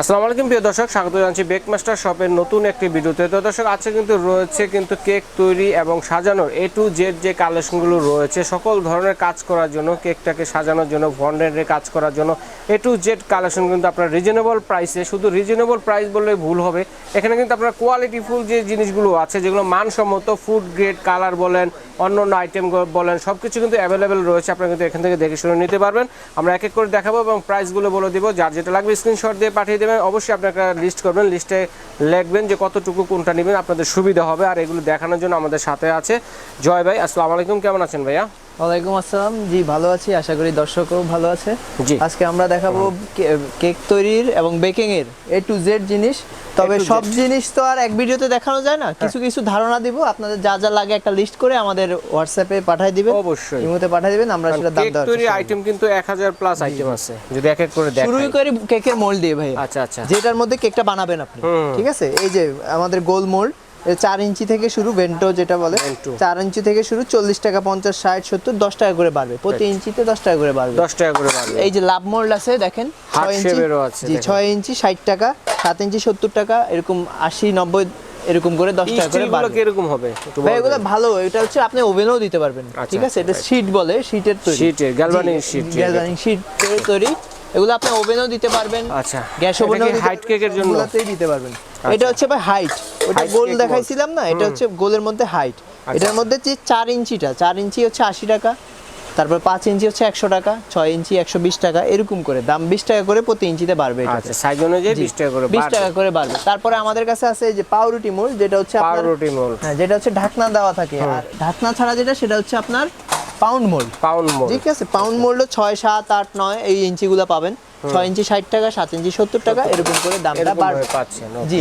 আসসালামু আলাইকুম, প্রিয় দর্শক, স্বাগত জানাচ্ছি বেক মাস্টার শপের নতুন একটি ভিডিওতে। তো দর্শক, আজকে কিন্তু রয়েছে কিন্তু কেক তৈরি এবং সাজানোর এ টু জেড যে কালেকশনগুলো রয়েছে, সকল ধরনের কাজ করার জন্য, কেকটাকে সাজানোর জন্য ফন্ডেন্টের কাজ করার জন্য এ টু জেড কালেকশন কিন্তু আপনার রিজনেবল প্রাইসে শুধু রিজনেবল প্রাইস বললে ভুল হবে। এখানে কিন্তু আপনার কোয়ালিটিফুল যে জিনিসগুলো আছে, যেগুলো মানসম্মত ফুড গ্রেড কালার বলেন অন্য অন্য আইটেম বলেন সব কিছু কিন্তু অ্যাভেলেবেল রয়েছে, আপনারা কিন্তু এখান থেকে দেখে শুনে নিতে পারবেন। আমরা এক এক করে দেখাবো এবং প্রাইসগুলো বলে দিব, যার যেটা লাগবে স্ক্রিনশট দিয়ে পাঠিয়ে দেবেন অবশ্যই আপনারা লিস্ট করবেন লিস্টে লিখবেন যে কতটুকু কোনটা নেবেন, আপনাদের সুবিধা হবে, আর এগুলো দেখানোর জন্য আমাদের সাথে আছে জয় ভাই, আসসালামু আলাইকুম, কেমন আছেন ভাইয়া? ওয়ালাইকুম আসসালাম। জি ভালো আছি। আশা করি দর্শকও ভালো আছে। জি। আজকে আমরা দেখাবো কেক তৈরির এবং বেকিং এর এ টু জেড জিনিস। তবে। সব জিনিস তো আর এক ভিডিওতে দেখানো যায় না। কিছু কিছু ধারণা দিব। আপনাদের যা যা লাগে একটা লিস্ট করে আমাদের হোয়াটসঅ্যাপে পাঠিয়ে দিবেন। অবশ্যই। ইমোতে পাঠিয়ে দিবেন আমরা সেটা দাম দেওয়ার তৈরি আইটেম কিন্তু এক হাজার প্লাস আইটেম আছে। যদি এক এক করে দেখাই। করি কেকের মোল্ড দিয়ে ভাই আচ্ছা আচ্ছা। যেটার মধ্যে কেকটা বানাবেন আপনি। ঠিক আছে? এই যে আমাদের গোল মোল্ড চার ইঞ্চি থেকে শুরু ভেন্টো যেটা বলে চার ইঞ্চি থেকে শুরু চল্লিশ টাকা পঞ্চাশ ষাট সত্তর দশ টাকা করে বাড়বে। প্রতি ইঞ্চিতে দশ টাকা করে বাড়বে। দশ টাকা করে বাড়বে। এই যে লাভ মোল্ড আছে দেখেন ছয় ইঞ্চি জি ছয় ইঞ্চি ষাট টাকা সাত ইঞ্চি সত্তর টাকা এরকম আশি নব্বই এরকম করে দশ টাকা করে বাড়বে। কীরকম হবে? ভাই এগুলো ভালো এটা হচ্ছে আপনি ওভেনেও দিতে পারবেন। আচ্ছা, ঠিক আছে? এটা. শীট বলে শীটের তৈরি। শীটের, ঠিক আছে। গ্যালভানিক শীট তৈরি এগুলো আপনি ওভেনেও দিতে পারবেন। আচ্ছা। গ্যাস এটা ওভেনেও হাইট কেকের জন্য? আচ্ছা। দিতে পারবেন। এটা হচ্ছে ভাই হাইট ওটা গোল দেখাইছিলাম না এটা হচ্ছে গোলের মধ্যে হাইট আচ্ছা। এটার মধ্যে যে চার ইঞ্চিটা চার ইঞ্চি হচ্ছে আশি টাকা তারপর পাঁচ ইঞ্চি হচ্ছে একশো টাকা ছয় ইঞ্চি একশো বিশ টাকা এরকম করে। দাম বিশ টাকা করে প্রতি ইঞ্চিতে বাড়বে আচ্ছা সাইজ অনুযায়ী বিশ টাকা করে বিশ টাকা করে বাড়বে। তারপরে আমাদের কাছে আছে যে পাউরুটি মোল যেটা হচ্ছে পাউরুটি মোল। হ্যাঁ যেটা হচ্ছে ঢাকনা দেওয়া থাকে। আর ঢাকনা ছাড়া যেটা সেটা হচ্ছে আপনার পাউন্ড মোল পাউন্ড মোল ঠিক আছে? পাউন্ড মোল্ড ছয় সাত আট নয় এই ইঞ্চিগুলো পাবেন। ছয় ইঞ্চি ষাট টাকা সাত ইঞ্চি সত্তর টাকা এরকম করে দামটা বাড়বে। পাচ্ছেন জি।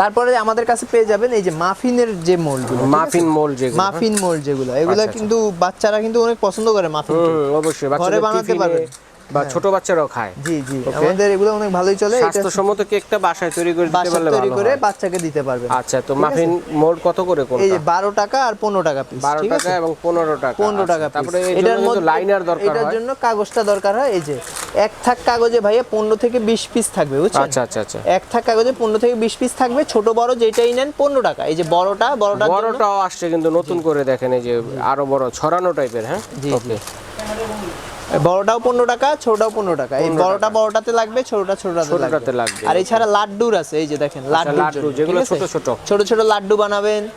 তারপরে আমাদের কাছে পেয়ে যাবেন এই যে মাফিনের যে মোল্ডগুলো মাফিন মোল যেগুলো হ্যাঁ? মাফিন মোল্ড যেগুলো এগুলো আচ্ছা, কিন্তু বাচ্চারা কিন্তু অনেক পছন্দ করে মাফিন অবশ্যই ঘরে বানাতে পারবে পারবেন। বা ছোট বাচ্চারাও খায়। জি জি আমাদের এগুলো অনেক ভালোই চলে। স্বাস্থ্যসম্মত কেকটা বাসায় তৈরি করে দিতে পারলে তৈরি ভালো করে বাচ্চাকে দিতে পারবেন আচ্ছা তো মাফিন মোল কত করে এই কোনটা যে বারো টাকা আর পনেরো টাকা পিস 12 টাকা এবং 15 টাকা পনেরো আচ্ছা, টাকা তারপরে জন্য কিন্তু লাইনার দরকার হয় এটার হয়। জন্য কাগজটা দরকার হয় এই যে এক থাক কাগজে ভাইয়া পনেরো থেকে বিশ পিস থাকবে বুঝছেন? আচ্ছা আচ্ছা আচ্ছা। এক থাক কাগজে পনেরো থেকে বিশ পিস থাকবে ছোট বড় যেটাই নেন পনেরো টাকা। এই যে বড়টা বড়টা বড়টাও আসছে কিন্তু নতুন করে দেখেন এই যে আরও বড় ছড়ানো টাইপের হ্যাঁ? জি, ওকে বড়টাও পনেরো টাকা ছোটটাও পনেরো টাকা। এই 15 বড়টা বড়টাতে লাগবে ছোটটা ছোটটাতে লাগবে। আর এছাড়া লাড্ডুর আছে এই যে দেখেন লাড্ডু, জন্য, যেগুলো ছোট ছোট। ছোট ছোট লাড্ডু বানাবেন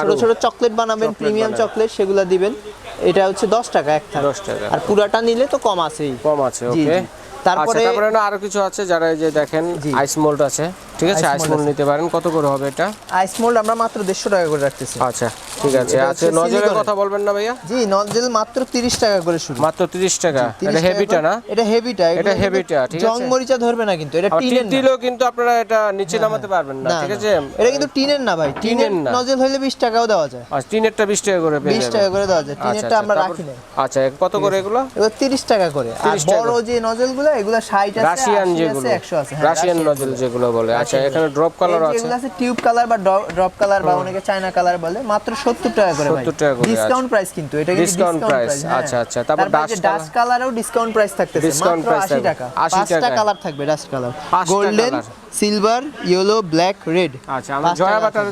ছোট ছোট চকলেট বানাবেন প্রিমিয়াম চকলেট সেগুলো দিবেন। এটা হচ্ছে দশ টাকা এক থাক। 10 টাকা। আর পুরাটা নিলে তো কম আছেই। কম আছে ওকে তারপরে- তারপরে আরও কিছু আছে যারা এই যে দেখেন আইস মোল্ড আছে। ঠিক আছে Ice আইস মোল্ড নিতে পারেন। কত করে হবে এটা? আইস মোল্ড আমরা মাত্র দেড়শো টাকা করে রাখতেছি। আচ্ছা ঠিক আছে। এটা আচ্ছা হচ্ছে কথা বলবেন না ভাইয়া? জি নজেল মাত্র তিরিশ টাকা করে শুরু। মাত্র 30 টাকা। এটা হেভিটা না? এটা হেভিটা এটা হেভিটা, ঠিক আছে? জং মরিচা ধরবে না কিন্তু এটা টিনের না। দিলেও কিন্তু আপনারা এটা নিচে নামাতে পারবেন না ঠিক আছে? এটা কিন্তু টিনের না ভাই টিনের না। নজল হলে বিশ টাকাও দেওয়া যায়। আর টিনেরটা 20 টাকা করে পেয়ে বিশ যাবেন। টাকা করে দেওয়া যায় আচ্ছা, টিনেরটা আচ্ছা, আমরা রাখি না আচ্ছা কত করে এগুলো? এগুলো তিরিশ টাকা করে। আর বড় যে নজলগুলো এগুলো ষাট আছে রাশিয়ান যেগুলো। আছে একশো আছে। হ্যাঁ, রাশিয়ান নজল যেগুলো। বলে আচ্ছা এখানে ড্রপ কালার আছে। যেগুলো আছে টিউব কালার বা ড্রপ কালার বা অনেকে চায়না কালার বলে মাত্র সত্তর টাকা করে ভাই। 70 টাকা করে, ডিসকাউন্ট প্রাইস কিন্তু এটা কিন্তু ডিসকাউন্ট প্রাইস আচ্ছা, আচ্ছা, তারপর dust ডাস্ট কালারও ডিসকাউন্ট প্রাইস থাকতেছে মাত্র 80 টাকা। 80 পাঁচটা টাকা। কালার থাকবে dust colour golden silver yellow black red আচ্ছা আমরা জয়া বাটার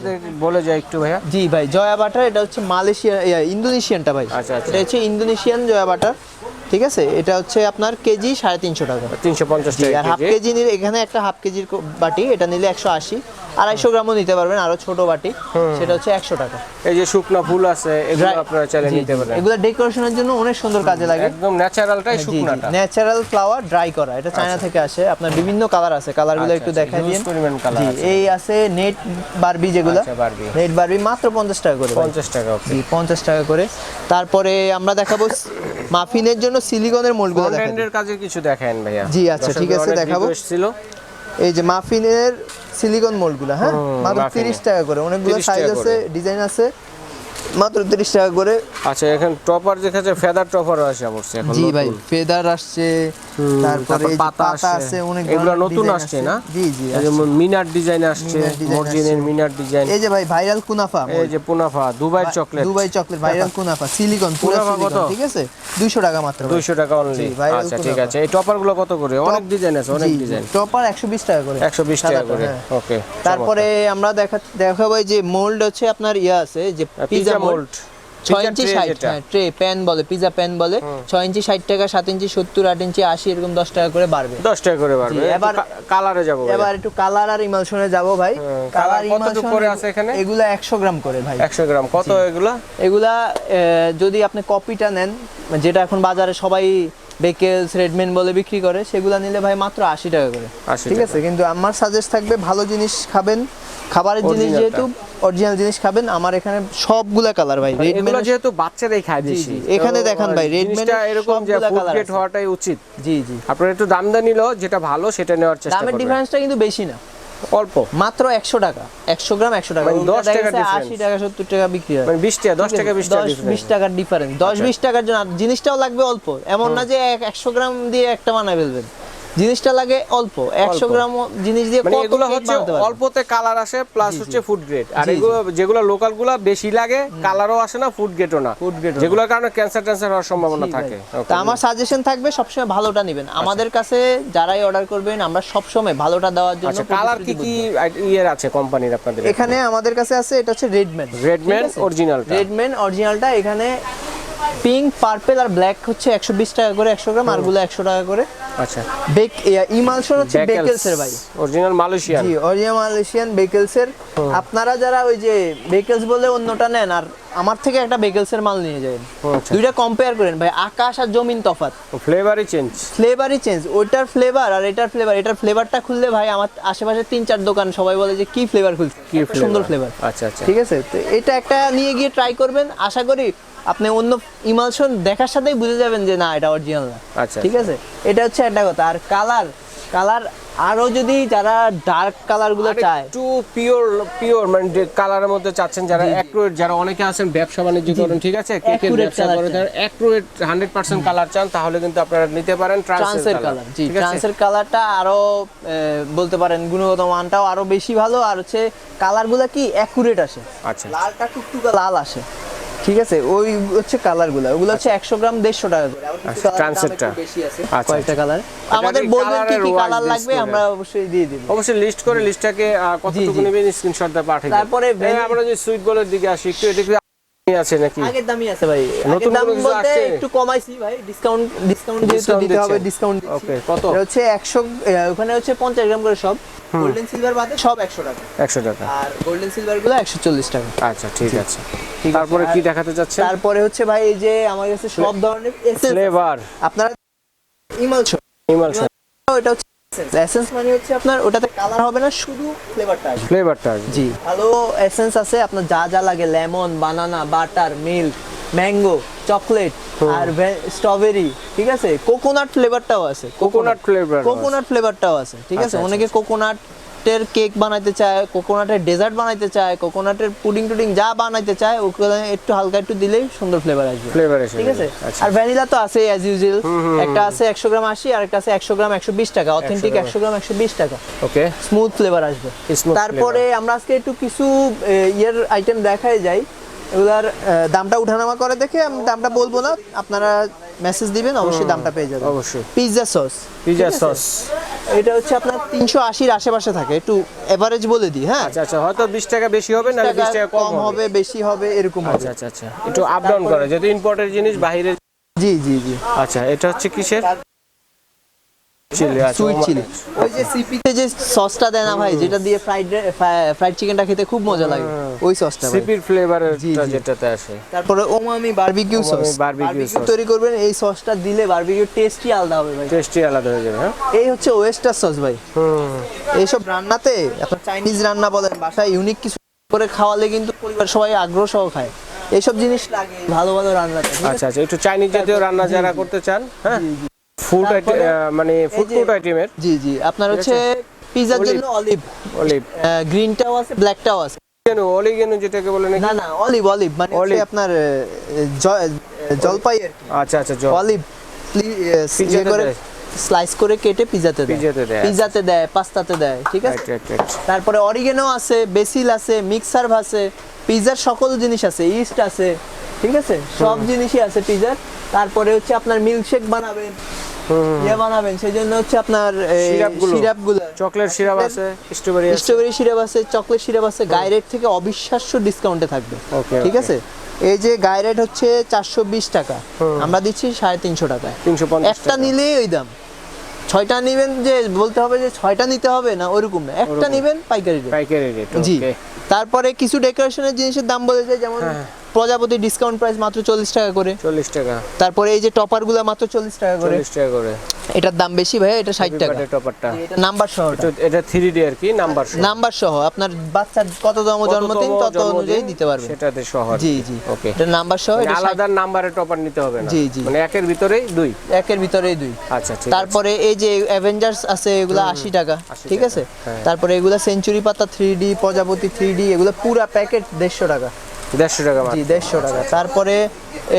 বলে যাই একটু ভাইয়া। জি ভাই জয়া বাটার এটা হচ্ছে মালয়েশিয়া ইন্দোনেশিয়ানটা ভাই। আচ্ছা, আচ্ছা। এটা হচ্ছে ইন্দোনেশিয়ান জয়া বাটার। ঠিক আছে? এটা হচ্ছে আপনার কেজি সাড়ে তিনশো টাকা। তিনশো পঞ্চাশ আর হাফ কেজি। নিলে এখানে একটা হাফ কেজির বাটি এটা নিলে একশো আশি। আড়াইশো গ্রামও নিতে পারবেন আরও ছোট বাটি। সেটা হচ্ছে একশো টাকা। এই যে শুকনা ফুল আছে এগুলো আপনারা চাইলে নিতে পারেন। এগুলো ডেকোরেশনের জন্য অনেক সুন্দর কাজে লাগে। একদম ন্যাচারালটাই শুকনাটা। ন্যাচারাল ফ্লাওয়ার ড্রাই করা। এটা চায়না আচ্ছা। থেকে আসে। আপনার বিভিন্ন কালার আছে। কালারগুলো আচ্ছা, একটু আচ্ছা, দেখাই দিন। জি এই আছে নেট বারবি যেগুলো। নেট বারবি মাত্র পঞ্চাশ টাকা করে। পঞ্চাশ টাকা জি পঞ্চাশ টাকা করে। তারপরে আমরা দেখাবো মাফিনের জন্য সিলিকনের মোল্ডগুলো দেখেন। ফ্রন্ট কাজে কিছু দেখেন ভাইয়া। জি, আচ্ছা, ঠিক আছে, দেখাবো। ছিল এই যে মাফিনের সিলিকন মোল্ডগুলো হ্যাঁ? মাত্র মাফিনের। তিরিশ টাকা করে। অনেকগুলো সাইজ আছে ডিজাইন আছে মাত্র তিরিশ টাকা করে। আচ্ছা এখানে টপার দেখা ফেদার টপার আসে পড়ছে এখন জি ভাই ফেদার আসছে তারপরে পাতা আসছে। আছে অনেক এগুলো নতুন আসছে না? জি জি যেমন মিনার ডিজাইন আসছে মর্জিনের মিনার ডিজাইন এই যে ভাই ভাইরাল কুনাফা এই যে পুনাফা Dubai chocolate. Dubai chocolate viral কুনাফা silicone পুরো? সিলিকন ঠিক আছে? 200 টাকা মাত্র ভাই। দুইশো টাকা অনলি আচ্ছা ঠিক আছে। এই টপারগুলো কত করে? অনেক ডিজাইন আছে অনেক। ডিজাইন টপার 120 টাকা করে। একশো বিশ টাকা করে। হ্যাঁ। ওকে তারপরে আমরা দেখা দেখাবো এই যে মোল্ড হচ্ছে আপনার ইয়া আছে যে পিজা মোল্ড মোল্ড ছয় ইঞ্চি ষাট ট্রে প্যান বলে পিজা প্যান বলে ছয় ইঞ্চি ষাট টাকা সাত ইঞ্চি সত্তর আট ইঞ্চি আশি এরকম দশ টাকা করে বাড়বে। দশ টাকা করে বাড়বে। এবার- কালারে যাব এবার একটু কালার আর ইমালশনে যাব ভাই। কালার ইমালশন করে আছে এখানে? এগুলা একশো গ্রাম করে ভাই। একশো গ্রাম। কত এগুলা? এগুলা যদি আপনি কপিটা নেন যেটা এখন বাজারে সবাই বেকেলস রেডমেন বলে বিক্রি করে সেগুলা নিলে ভাই মাত্র আশি টাকা করে। ঠিক আছে? কিন্তু আমার সাজেস্ট থাকবে ভালো জিনিস খাবেন খাবারের জিনিস যেহেতু অরিজিনাল জিনিস খাবেন আমার এখানে সবগুলা কালার ভাই। রেডমেন যেহেতু বাচ্চারাই খায় বেশি এখানে দেখেন ভাই, Redman এরকম যে ফুড। হওয়াটাই উচিত। জি জি। আপনারা একটু দাম দা নিল যেটা ভালো সেটা নেওয়ার চেষ্টা দামের করবেন। ডিফারেন্সটা কিন্তু বেশি না। অল্প। মাত্র একশো টাকা। একশো গ্রাম একশো টাকা। দশ টাকা আশি টাকা সত্তর টাকা বিক্রি হয়। মানে বিশ টাকা দশ টাকা বিশ টাকা বিশ টাকার ডিফারেন্স দশ আচ্ছা। বিশ টাকার জন্য জিনিসটাও লাগবে অল্প। এমন না যে এক- একশো গ্রাম দিয়ে একটা বানায় ফেলবেন। জিনিসটা লাগে অল্প একশো অল্প। গ্রাম জিনিস দিয়ে মানে কত এগুলো হচ্ছে অল্পতে কালার আসে প্লাস হচ্ছে ফুড গ্রেড আর। এগুলো যেগুলো লোকালগুলা বেশি লাগে কালারও আসে না ফুড গ্রেডও না। যেগুলোর কারণে ক্যান্সার ট্যান্সার হওয়ার সম্ভাবনা থাকে. তা আমার সাজেশন থাকবে সবসময় ভালোটা নেবেন। আমাদের কাছে যারাই অর্ডার করবেন আমরা সবসময় ভালোটা দেওয়ার জন্য আচ্ছা কালার কি কি ইয়ের আছে কোম্পানির আপনাদের? এখানে আমাদের কাছে আছে এটা হচ্ছে রেডম্যান রেডম্যান অরিজিনালটা রেডম্যান অরিজিনালটা এখানে পিঙ্ক পার্পল আর ব্ল্যাক হচ্ছে একশো বিশ টাকা করে একশো গ্রাম আরগুলো একশো টাকা করে। আচ্ছা। বেক ইমালশন হচ্ছে বেকেলসের ভাই। অরিজিনাল মালয়েশিয়ান জি অরিজিনাল মালয়েশিয়ান বেকেলসের আপনারা যারা ওই যে বেকেলস বলে অন্যটা নেন আর আমার থেকে একটা বেকেলসের মাল নিয়ে যাবেন। আচ্ছা। দুইটা কম্পেয়ার করেন ভাই আকাশ আর জমিন তফাৎ। ফ্লেভারই চেঞ্জ ফ্লেভারই চেঞ্জ ওইটার ফ্লেভার আর এটার ফ্লেভার এটার ফ্লেভারটা খুললে ভাই আমার আশেপাশে তিন চার দোকান সবাই বলে যে কি ফ্লেভার খুলছে? কি সুন্দর ফ্লেভার আচ্ছা আচ্ছা। ঠিক আছে? তো এটা একটা নিয়ে গিয়ে ট্রাই করবেন। আশা করি আপনি অন্য ইমালশন দেখার সাথেই বুঝে যাবেন যে না এটা অরিজিনাল না। আচ্ছা ঠিক আছে? এটা হচ্ছে একটা কথা। আর কালার কালার আরও যদি যারা ডার্ক কালারগুলো চায় একটু পিওর পিওর মানে যে কালারের মধ্যে চাচ্ছেন যারা অ্যাকুরেট যারা অনেকে আছেন ব্যবসা বাণিজ্য করেন ঠিক আছে? কেকের Accurate ব্যবসা করেন যারা অ্যাকুরেট হান্ড্রেড পার্সেন্ট কালার চান তাহলে কিন্তু আপনারা নিতে পারেন ট্রান্সের কালার জি। ট্রান্সের কালারটা আরও বলতে পারেন গুণগত মানটাও আরও বেশি ভালো আর হচ্ছে কালারগুলা কি অ্যাকুরেট আসে। আচ্ছা। লালটা টুকটুকা লাল আসে। ঠিক আছে? ওই হচ্ছে কালারগুলা। ওগুলো হচ্ছে একশো গ্রাম দেড়শো টাকা করে। আবার আচ্ছা, আছে। আচ্ছা, কয়েকটা কালার আমাদের বলবেন কি কি কালার লাগবে আমরা অবশ্যই দিয়ে দিব। অবশ্যই লিস্ট করে লিস্টটাকে কতটুকু। নেবেন স্ক্রিনশট দিয়ে পাঠিয়ে দিন। তারপরে আমরা যে সুইট গোলের দিকে আসি একটু এটা আছে নাকি? আগের দামই আছে ভাই। নতুন দাম বলতে একটু কমাইছি ভাই ডিসকাউন্ট ডিসকাউন্ট যেহেতু দিতে হবে ডিসকাউন্ট ওকে কত? হচ্ছে একশো ওখানে হচ্ছে পঞ্চাশ গ্রাম করে সব। গোল্ডেন সিলভার বাদে সব একশো টাকা। একশো টাকা। আর গোল্ডেন সিলভারগুলো একশো চল্লিশ টাকা। আচ্ছা ঠিক আছে। তারপরে কি দেখাতে চাচ্ছেন? তারপরে হচ্ছে ভাই এই যে আমার কাছে সব ধরনের ফ্লেভার আপনারা ইমালশন ইমালশন এটা হচ্ছে এসেন্স মানে হচ্ছে আপনার ওটাতে কালার হবে না শুধু ফ্লেভারটা আসবে। ফ্লেভারটা জি। ভালো এসেন্স আছে আপনার যা যা লাগে lemon banana butter milk mango chocolate আর স্ট্রবেরি ঠিক আছে? কোকোনাট ফ্লেভারটাও আছে। কোকোনাট ফ্লেভার কোকোনাট ফ্লেভারটাও আছে। ঠিক আছে? অনেকে অনেকে কোকোনাটের কেক বানাইতে চায় কোকোনাটের ডেজার্ট বানাইতে চায় কোকোনাটের পুডিং টুডিং যা বানাইতে চায় ওখানে একটু হালকা একটু দিলেই সুন্দর ফ্লেভার আসবে। ফ্লেভার এসে ঠিক আছে? আচ্ছা। আর ভ্যানিলা তো আছে অ্যাজ ইউজুয়াল একটা আছে একশো গ্রাম আশি আর একটা আছে একশো গ্রাম একশো বিশ টাকা। Authentic gram. একশো গ্রাম একশো বিশ টাকা। ওকে স্মুথ ফ্লেভার আসবে। তারপরে আমরা আজকে একটু কিছু ইয়ের আইটেম দেখাই যাই। এগুলার দামটা উঠানামা করে দেখে আমি দামটা বলব না। আপনারা মেসেজ দিবেন অবশ্যই দামটা পেয়ে যাবেন। অবশ্যই। পিৎজা সস পিজা সস এটা হচ্ছে আপনার তিনশো আশির আশেপাশে থাকে একটু এভারেজ বলে দিই হ্যাঁ? আচ্ছা আচ্ছা হয়তো বিশ টাকা বেশি হবে না বিশ টাকা কম হবে। বেশি হবে এরকম আচ্ছা আচ্ছা আচ্ছা একটু আপ ডাউন করে যেহেতু ইম্পোর্টের জিনিস বাইরে জি জি জি। আচ্ছা এটা হচ্ছে কিসের? চিলি আচ্ছা সুইট চিলি। ওই যে সিপিতে যে সসটা দেয় না ভাই যেটা দিয়ে ফ্রাইড ফ্রাইড চিকেনটা খেতে খুব মজা লাগে। ওই সসটা। সিপির ফ্লেভারের জি, জি। যেটাতে আসে। তারপরে ওমামি বারবিকিউ সস। বারবিকিউ। তৈরি করবেন এই সসটা দিলে বারবিকিউ টেস্টই আলাদা হবে ভাই। আলাদা হয়ে যাবে হ্যাঁ? এই হচ্ছে ওয়েস্টার সস ভাই। এইসব রান্নাতে আপনার চাইনিজ রান্না বলেন বাসায় ইউনিক কিছু করে খাওয়ালে কিন্তু পরিবার সবাই আগ্রহ সহ খায়। এইসব জিনিস লাগে ভালো ভালো রান্না আচ্ছা আচ্ছা একটু চাইনিজ জাতীয় রান্না যারা করতে চান হ্যাঁ? ফুড মানে ফুড আইটেমের। জি জি আপনার হচ্ছে পিজার জন্য অলিভ অলিভ গ্রিনটাও আছে ব্ল্যাকটাও আছে। কেন? অলিগেনু যেটাকে বলে না না অলিভ অলিভ মানে হচ্ছে আপনার জলপাই আচ্ছা আচ্ছা অলিভ। স্লাইস করে কেটে পিজাতে দেয়। পিজাতে দেয় পাস্তাতে দেয় ঠিক আছে? তারপরে অরিগেনো আছে বেসিল আছে মিক্সার আছে পিজার সকল জিনিস আছে ইস্ট আছে ঠিক আছে? সব জিনিসই আছে পিজার তারপরে হচ্ছে আপনার মিল্কশেক বানাবেন। ইয়ে বানাবেন সেই জন্য হচ্ছে আপনার সিরাপগুলো। সিরাপগুলো। চকলেট সিরাপ আছে স্ট্রবেরি স্ট্রবেরি সিরাপ আছে চকলেট সিরাপ আছে গাইরেট থেকে অবিশ্বাস্য ডিসকাউন্টে থাকবে। ঠিক আছে? এই যে হচ্ছে চারশো বিশ টাকা। আমরা দিচ্ছি সাড়ে তিনশো টাকায়। একটা নিলেই ওই দাম। ছয়টা নিবেন যে বলতে হবে যে ছয়টা নিতে হবে না ওরকম না। একটা নিবেন পাইকারি। পাইকারি রেট জি। তারপরে কিছু ডেকোরেশনের জিনিসের দাম বলে যায় যেমন হ্যাঁ। প্রজাপতি ডিসকাউন্ট প্রাইস মাত্র চল্লিশ টাকা করে। চল্লিশ টাকা। তারপরে এই যে টপারগুলা মাত্র চল্লিশ টাকা করে। চল্লিশ টাকা করে। এটার দাম বেশি ভাই এটা ষাট টাকা। টপারটা নাম্বার সহ এটা থ্রি ডি আর কি নাম্বার নাম্বার সহ আপনার বাচ্চার কততম জন্মদিন তত অনুযায়ী দিতে পারবেন। সেটাতে সহ জি জি। ওকে এটা নাম্বার সহ এটা আলাদা নাম্বারে টপার নিতে হবে না। জি, জি। মানে একের ভিতরেই দুই। একের ভিতরেই দুই। আচ্ছা ঠিক তারপরে এই যে অ্যাভেঞ্জার্স আছে এগুলো আশি টাকা ঠিক আছে? হ্যাঁ। তারপরে এগুলো সেঞ্চুরি পাতা থ্রি ডি প্রজাপতি থ্রি ডি এগুলো পুরা প্যাকেট দেড়শো টাকা। দেড়শো টাকা জি দেড়শো টাকা। তারপরে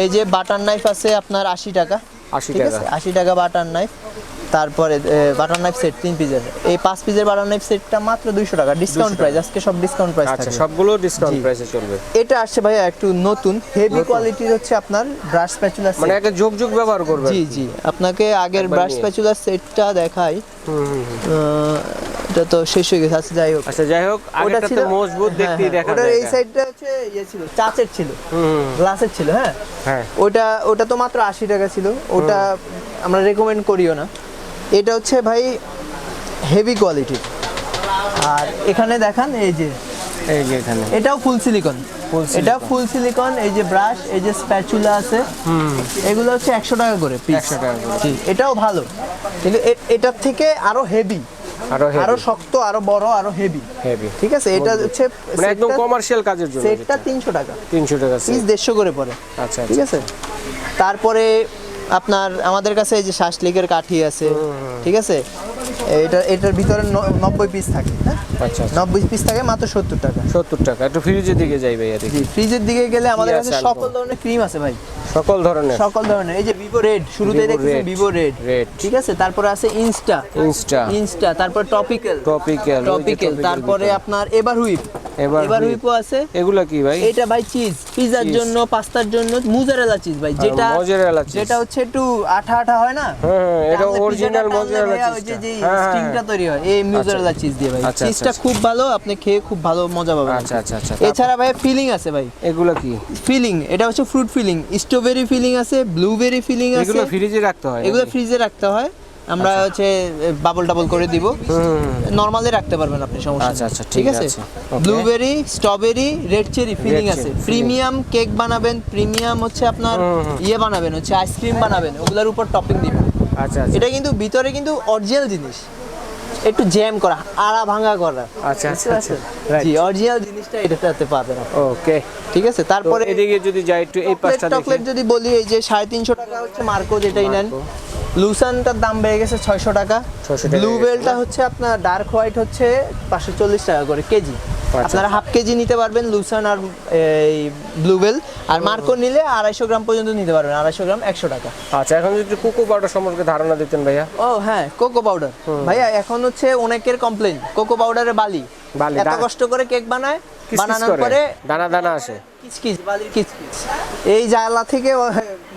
এই যে বাটার নাইফ আছে আপনার আশি টাকা আশি টাকা। আশি টাকা বাটার নাইফ। তারপরে বাটার নাইফ সেট তিন পিসের। এই পাঁচ পিসের বাটার নাইফ সেটটা মাত্র দুইশো টাকা। ডিসকাউন্ট প্রাইস আজকে সব ডিসকাউন্ট প্রাইস আচ্ছা সবগুলো ডিসকাউন্ট প্রাইসে চলবে। এটা আসছে ভাইয়া একটু নতুন। হেভি কোয়ালিটির হচ্ছে আপনার ব্রাশ স্প্যাচুলা মানে একটা যোগ যোগ ব্যবহার করবে জি জি। আপনাকে আগের ব্রাশ নিয়ে। সেটটা দেখাই। এটা তো শেষ হয়ে গেছে। আচ্ছা যাই হোক। আচ্ছা যাই হোক আগেটা তো মজবুত হ্যাঁ, দেখতেই হ্যাঁ, দেখা ওটার যায় এই সাইডটা হচ্ছে ইয়ে ছিল চাচের ছিল গ্লাসের ছিল হ্যাঁ? হ্যাঁ। ওটা ওটা তো মাত্র আশি টাকা ছিল ওটা আমরা রেকমেন্ড করিও না। এটা হচ্ছে ভাই হেভি কোয়ালিটির আর এখানে দেখান এই যে এই যে এখানে। এটাও ফুল সিলিকন এটা ফুল সিলিকন এই যে ব্রাশ এই যে স্প্যাচুলা আছে। এগুলো হচ্ছে একশো টাকা করে পিস 100 টাকা করে। এটাও ভালো। কিন্তু এটার থেকে আরও হেভি আরও আরও শক্ত আরও বড় আরও হেভি হেভি ঠিক আছে এটা হচ্ছে মানে একদম কমার্শিয়াল কাজের জন্য সেটটা তিনশো টাকা। তিনশো টাকা পিস set। দেড়শো করে পড়ে। আচ্ছা ঠিক আচ্ছা। আছে? তারপরে আপনার আমাদের কাছে এই যে শাসলিকের কাঠি আছে। ঠিক আছে? এটা এটার ভিতরে নব্বই পিস থাকে হ্যাঁ? আচ্ছা আচ্ছা। নব্বই পিস থাকে মাত্র সত্তর টাকা। সত্তর টাকা। একটু ফ্রিজের দিকে যাই ভাইয়া দেখি। জি ফ্রিজের দিকে গেলে আমাদের কাছে সকল ধরনের ক্রিম আছে ভাই। সকল ধরনের? সকল ধরনের। এই যে ভিভো রেড শুরুতে Vivo ভিভো রেড রেড ঠিক আছে? তারপরে আছে ইনস্টা ইনস্টা ইনস্টা তারপর টপিক্যাল টপিক্যাল টপিক্যাল তারপরে আপনার এবার হুইপ এবার এবার whip। আছে। এগুলা কি ভাই? এটা ভাই চিজ। পিজার জন্য পাস্তার জন্য মুজারেলা চিজ ভাই যেটা cheese। যেটা হচ্ছে একটু আঠা আঠা হয় না? হ্যাঁ, হ্যাঁ, এটা ভাইয়া ওই যে। যে হ্যাঁ, হ্যাঁ, স্টিংটা। তৈরি হয় এই মুজারেলা চিজ দিয়ে ভাই। আচ্ছা, চিজটা আচ্ছা, খুব ভালো আপনি খেয়ে খুব ভালো মজা পাবেন। আচ্ছা আচ্ছা আচ্ছা। এছাড়া ভাই ফিলিং আছে ভাই। এগুলা কি? ফিলিং এটা হচ্ছে ফ্রুট ফিলিং। স্ট্রবেরি ফিলিং আছে ব্লুবেরি ফিলিং আছে। এগুলো ফ্রিজে রাখতে হয় এগুলো ফ্রিজে রাখতে হয়। আমরা হচ্ছে বাবল টাবল করে দিব। নরমালি রাখতে পারবেন আপনি সমস্যা আচ্ছা, আচ্ছা, ঠিক আছে। Blueberry strawberry red cherry filling আছে। প্রিমিয়াম কেক বানাবেন প্রিমিয়াম হচ্ছে আপনার ইয়ে বানাবেন হচ্ছে আইসক্রিম বানাবেন ওগুলোর উপর টপিং দিবেন আচ্ছা আচ্ছা। এটা কিন্তু ভিতরে কিন্তু অরিজিনাল জিনিস। একটু জ্যাম করা আড়া ভাঙা করা। আচ্ছা, আচ্ছা? আচ্ছা. জি অরিজিনাল জিনিসটা এটাতে পাবেন। ওকে ঠিক আছে? তারপরে এদিকে যদি যাই একটু এই পাশটা দেখি। চকলেট যদি বলি এই যে সাড়ে তিনশো টাকা হচ্ছে মার্কো যেটাই নেন। লুসানটার দাম বেড়ে গেছে ছয়শো টাকা। 600 ব্লু বেলটা হচ্ছে আপনার ডার্ক হোয়াইট হচ্ছে পাঁচশো চল্লিশ টাকা করে কেজি। আপনারা হাফ কেজি নিতে পারবেন লুসান আর এই ব্লু বেল আর মার্কো নিলে আড়াইশো গ্রাম পর্যন্ত নিতে পারবেন আড়াইশো গ্রাম একশো টাকা। আচ্ছা এখন যদি কোকো পাউডার সম্পর্কে ধারণা দিতেন ভাইয়া। ও হ্যাঁ কোকো পাউডার ভাইয়া এখন হচ্ছে অনেকের কমপ্লেন কোকো পাউডারে বালি। বালি, এত কষ্ট করে কেক বানায় বানানোর পরে দানা দানা আসে। কিচকিচ বালির কিচকিচ এই জ্বালা থেকে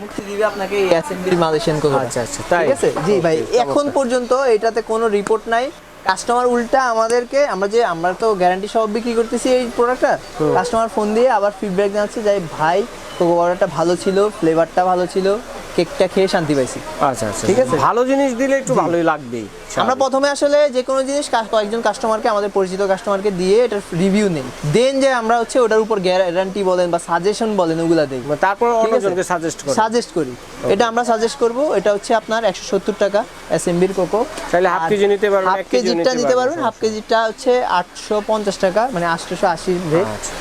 মুক্তি দিবে আপনাকে এই অ্যাসেম্বলি মালয়েশিয়ান কোকো আচ্ছা আচ্ছা তাই? ঠিক আছে? জি ভাই এখন পর্যন্ত এটাতে কোনো রিপোর্ট নাই। কাস্টমার উল্টা আমাদেরকে আমরা যে আমরা তো গ্যারান্টি সহ বিক্রি করতেছি এই প্রোডাক্টটা কাস্টমার ফোন দিয়ে আবার ফিডব্যাক জানাচ্ছে যে ভাই কোকো পাউডারটা ভালো ছিল ফ্লেভারটা ভালো ছিল কেকটা খেয়ে শান্তি পাইছি। আচ্ছা আচ্ছা ঠিক আছে? ভালো জিনিস দিলে একটু ভালোই লাগবেই। আমরা প্রথমে আসলে যে কোনো জিনিস কয়েকজন কাস্টমারকে আমাদের পরিচিত কাস্টমারকে দিয়ে এটার রিভিউ নেই। দেন যে আমরা হচ্ছে ওটার উপর গ্যারান্টি বলেন বা সাজেশন বলেন ওগুলা দেই। তারপর অন্যজনকে সাজেস্ট করে। সাজেস্ট করি। এটা আমরা সাজেস্ট করব। এটা হচ্ছে আপনার একশো সত্তর টাকা এসএমবির কোকো চাইলে half কেজি নিতে পারবেন, হাফ কেজিটা নিতে পারবেন, হাফ কেজিটা হচ্ছে আটশো পঞ্চাশ টাকা মানে আটশোশো আশি রেট আচ্ছা।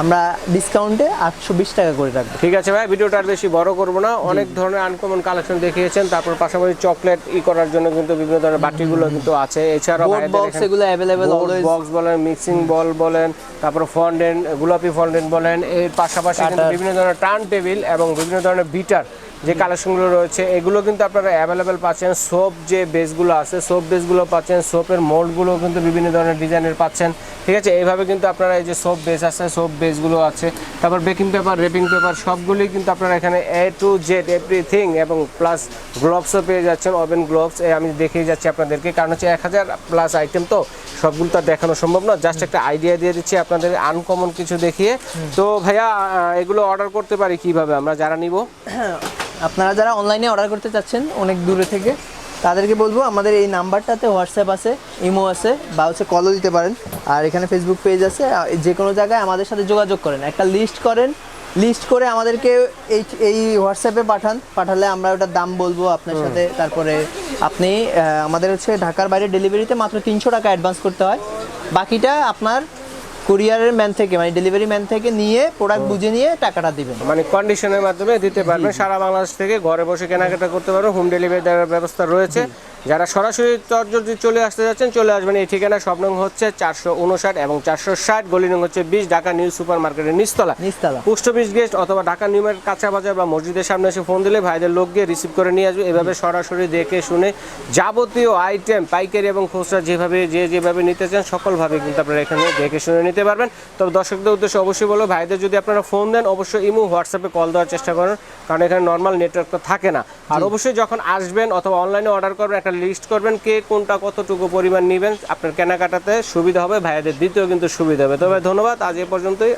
আমরা ডিসকাউন্টে আটশো বিশ টাকা করে রাখব। ঠিক আছে ভাই ভিডিওটা আর বেশি বড় করব না। অনেক ধরনের ধরনের আনকমন কালেকশন দেখিয়েছেন। তারপর পাশাপাশি চকলেট ই করার জন্য কিন্তু বিভিন্ন ধরনের বাটিগুলো কিন্তু আছে। এছাড়াও বোর্ড বক্স এগুলো अवेलेबल অলওয়েজ বক্স বলেন মিক্সিং বল বলেন তারপর ফন্ডেন গোলাপি ফন্ডেন বলেন এর পাশাপাশি কিন্তু বিভিন্ন ধরনের টার্ন টেবিল এবং বিভিন্ন ধরনের বিটার যে কালেকশনগুলো রয়েছে এগুলো কিন্তু আপনারা অ্যাভেলেবেল পাচ্ছেন। সোপ যে বেসগুলো আছে সোপ বেসগুলো পাচ্ছেন সোপের মোল্ডগুলো কিন্তু বিভিন্ন ধরনের ডিজাইনের পাচ্ছেন। ঠিক আছে? এইভাবে কিন্তু আপনারা এই যে সোপ বেস আছে সোপ বেসগুলো আছে তারপর বেকিং পেপার রেপিং পেপার সবগুলোই কিন্তু আপনারা এখানে এ টু জেড এভরিথিং এবং প্লাস গ্লোভসও পেয়ে যাচ্ছেন ওভেন গ্লোভস আমি দেখিয়ে যাচ্ছি আপনাদেরকে কারণ হচ্ছে এক হাজার প্লাস আইটেম তো সবগুলো তো দেখানো সম্ভব না। জাস্ট একটা আইডিয়া দিয়ে দিচ্ছি আপনাদের আনকমন কিছু দেখিয়ে। তো ভাইয়া এগুলো অর্ডার করতে পারি কীভাবে? আমরা যারা নিব। আপনারা যারা অনলাইনে অর্ডার করতে চাচ্ছেন অনেক দূরে থেকে তাদেরকে বলব আমাদের এই নাম্বারটাতে হোয়াটসঅ্যাপ আছে ইমো আছে বা হচ্ছে কলও দিতে পারেন। আর এখানে ফেসবুক পেজ আছে যে কোনো জায়গায় আমাদের সাথে যোগাযোগ করেন। একটা লিস্ট করেন লিস্ট করে আমাদেরকে এই এই হোয়াটসঅ্যাপে পাঠান পাঠালে আমরা ওটার দাম বলব আপনার সাথে। তারপরে আপনি আমাদের হচ্ছে ঢাকার বাইরে ডেলিভারিতে মাত্র তিনশো টাকা অ্যাডভান্স করতে হয়। বাকিটা আপনার কুরিয়ারের ম্যান থেকে মানে ডেলিভারি ম্যান থেকে নিয়ে প্রোডাক্ট বুঝে নিয়ে টাকাটা দিবেন। মানে কন্ডিশনের মাধ্যমে দিতে পারবেন সারা বাংলাদেশ থেকে ঘরে বসে কেনাকাটা করতে পারবেন হোম ডেলিভারি দেওয়ার ব্যবস্থা রয়েছে। যারা সরাসরি যদি চলে আসতে যাচ্ছেন চলে আসবেন। এই ঠিকানা সব নং হচ্ছে চারশো উনষাট এবং চারশো ষাট। গলি নং হচ্ছে বিশ ঢাকা নিউ সুপার মার্কেটের নিচতলা। নিচতলা। পোস্ট অফিস গেস্ট অথবা ঢাকা নিউমের কাঁচা বাজার বা মসজিদের সামনে এসে ফোন দিলে ভাইদের লোক গিয়ে রিসিভ করে নিয়ে আসবে। এভাবে সরাসরি দেখে শুনে যাবতীয় আইটেম পাইকারি এবং খুচরা যেভাবে যে যেভাবে নিতে চান সকলভাবে কিন্তু আপনারা এখানে দেখে শুনে নিতে পারবেন। তবে দর্শকদের উদ্দেশ্যে অবশ্যই বলব ভাইদের যদি আপনারা ফোন দেন অবশ্যই ইমো হোয়াটসঅ্যাপে কল দেওয়ার চেষ্টা করেন। কারণ এখানে নর্মাল নেটওয়ার্ক তো থাকে না। আর অবশ্যই যখন আসবেন অথবা অনলাইনে অর্ডার করবেন একটা লিস্ট করবেন কে কোনটা কতটুকু পরিমাণ নেবেন। আপনার কেনাকাটাতে সুবিধা হবে, ভাইয়াদের দিতেও কিন্তু সুবিধা হবে। তবে ধন্যবাদ। আজ এ পর্যন্তই।